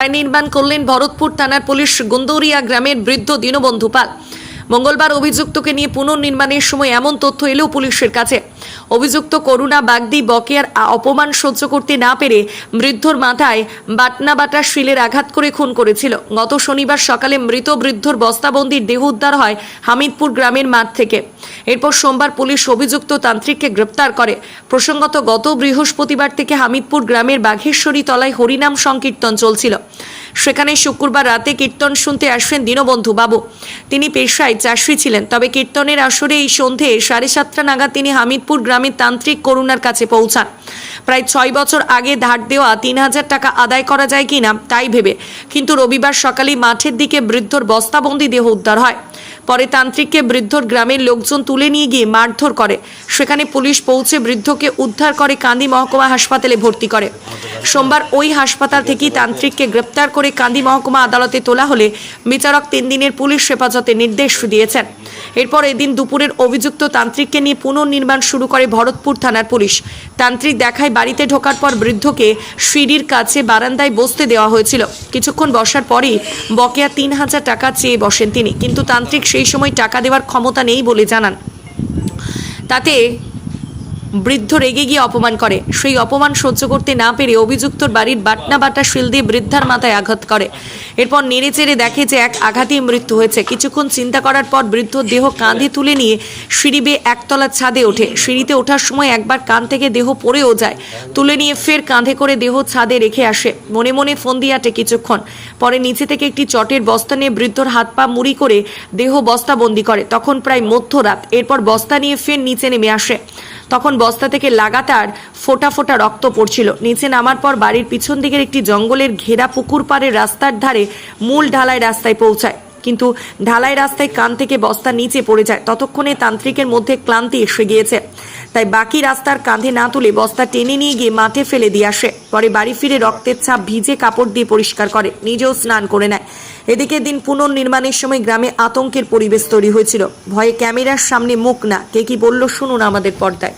নির্মাণ করলেন ভরতপুর থানার পুলিশ গন্দৌরিয়া গ্রামের বৃদ্ধ দীনবন্ধু পাল। মঙ্গলবার অভিযুক্তকে নিয়ে পুনর্নির্মাণের সময় এমন তথ্য এলেও পুলিশের কাছে। অভিযুক্ত করুণা বাগদি বকেয়ার অপমান সহ্য করতে না পেরে বৃদ্ধর মাথায় বাটনা বাটা শিলের আঘাত করে খুন করেছিল। গত শনিবার সকালে মৃত বৃদ্ধর বস্তাবন্দির দেহ উদ্ধার হয় হামিদপুর গ্রামের মাঠ থেকে। এরপর সোমবার পুলিশ অভিযুক্ত তান্ত্রিককে গ্রেপ্তার করে। প্রসঙ্গত, গত বৃহস্পতিবার থেকে হামিদপুর গ্রামের বাঘেশ্বরী তলায় হরিনাম সংকীর্তন চলছিল। সেখানে শুক্রবার রাতে কীর্তন শুনতে আসেন দীনবন্ধু বাবু। তিনি পেশায় চাষি ছিলেন, তবে কীর্তনের আসরে এই সন্ধে সাড়ে সাতটা নাগাদ তিনি হামিদপুর গ্রামের তান্ত্রিক করুণার কাছে পৌঁছান। প্রায় ছয় বছর আগে ধার দেওয়া তিন হাজার টাকা আদায় করা যায় কিনা তাই ভেবে। কিন্তু রবিবার সকালে মাঠের দিকে বৃদ্ধর বস্তাবন্দি দেহ উদ্ধার হয়। পরে তান্ত্রিককে বৃদ্ধর গ্রামের লোকজন তুলে নিয়ে গিয়ে মারধর করে। সেখানে পুলিশ পৌঁছে বৃদ্ধকে উদ্ধার করে কান্দি মহকুমা হাসপাতালে ভর্তি করে। সোমবার ওই হাসপাতাল থেকেই তান্ত্রিককে গ্রেপ্তার করে কান্দি মহকুমা আদালতে তোলা হলে বিচারক তিন দিনের পুলিশ হেফাজতে নির্দেশ দিয়েছেন। এরপর এদিন দুপুরের অভিযুক্ত তান্ত্রিককে নিয়ে পুনর্নির্মাণ শুরু করে ভরতপুর থানার পুলিশ। তান্ত্রিক দেখায় বাড়িতে ঢোকার পর বৃদ্ধকে সিঁড়ির কাছে বারান্দায় বসতে দেওয়া হয়েছিল। কিছুক্ষণ বসার পরেই বকেয়া তিন হাজার টাকা চেয়ে বসেন তিনি। কিন্তু তান্ত্রিক সেই সময় টাকা দেওয়ার ক্ষমতা নেই বলে জানান। তাতে বৃদ্ধ রেগে গিয়ে অপমান করে। সেই অপমান সহ্য করতে না পেরে অভিযুক্তর বাড়ির বাটনা বাটা শিল দিয়ে বৃদ্ধার মাথায় আঘাত করে। এরপর নেড়ে চেড়ে দেখে যে এক আঘাতেই মৃত্যু হয়েছে। কিছুক্ষণ চিন্তা করার পর বৃদ্ধ দেহ কাঁধে তুলে নিয়ে সিঁড়ি বেয়ে একতলা ছাদে ওঠে। সিঁড়িতে ওঠার সময় একবার কান থেকে দেহ পড়েও যায়। তুলে নিয়ে ফের কাঁধে করে দেহ ছাদে রেখে আসে। মনে মনে ফোন দিয়ে আটে কিছুক্ষণ। পরে নিচে থেকে একটি চটের বস্তা নিয়ে বৃদ্ধর হাত পা মুড়ি করে দেহ বস্তাবন্দি করে। তখন প্রায় মধ্যরাত। এরপর বস্তা নিয়ে ফের নিচে নেমে আসে। তখন বস্তা থেকে লাগাতার ফোটা ফোটা রক্ত পড়ছিল। নিচে নামার পর বাড়ির পিছন দিকের একটি জঙ্গলের ঘেরা পুকুর পাড়ের রাস্তার ধারে মূল ঢালাই রাস্তায় পৌঁছায়। কিন্তু ঢালাই রাস্তায় কান থেকে বস্তা নিচে পড়ে যায়। ততক্ষণে তান্ত্রিকের মধ্যে ক্লান্তি এসে গিয়েছে। তাই বাকি রাস্তার কাঁধে না তুলে বস্তা টেনে নিয়ে গিয়ে মাঠে ফেলে দিয়ে আসে। পরে বাড়ি ফিরে রক্তের ছাপ ভিজে কাপড় দিয়ে পরিষ্কার করে, নিজেও স্নান করে নেয়। এদিকে দিন পুনর্নির্মাণের সময় গ্রামে আতঙ্কের পরিবেশ তৈরি হয়েছিল। ভয়ে ক্যামেরার সামনে মুখ না। কে কি বলল শুনুন আমাদের পর্দায়।